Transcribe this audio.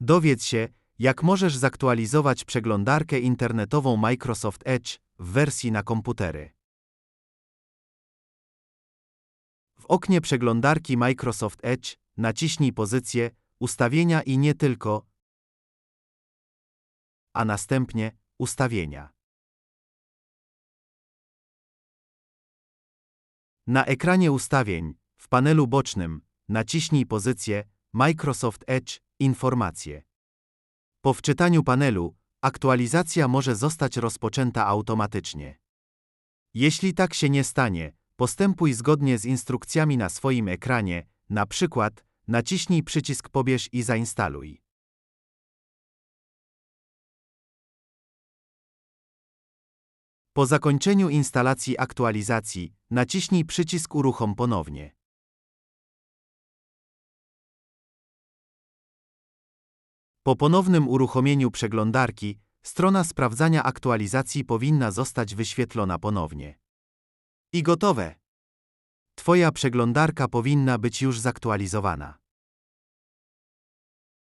Dowiedz się, jak możesz zaktualizować przeglądarkę internetową Microsoft Edge w wersji na komputery. W oknie przeglądarki Microsoft Edge naciśnij pozycję Ustawienia i nie tylko, a następnie Ustawienia. Na ekranie ustawień, w panelu bocznym, naciśnij pozycję Microsoft Edge Informacje. Po wczytaniu panelu, aktualizacja może zostać rozpoczęta automatycznie. Jeśli tak się nie stanie, postępuj zgodnie z instrukcjami na swoim ekranie, na przykład naciśnij przycisk Pobierz i zainstaluj. Po zakończeniu instalacji aktualizacji, naciśnij przycisk Uruchom ponownie. Po ponownym uruchomieniu przeglądarki, strona sprawdzania aktualizacji powinna zostać wyświetlona ponownie. I gotowe! Twoja przeglądarka powinna być już zaktualizowana.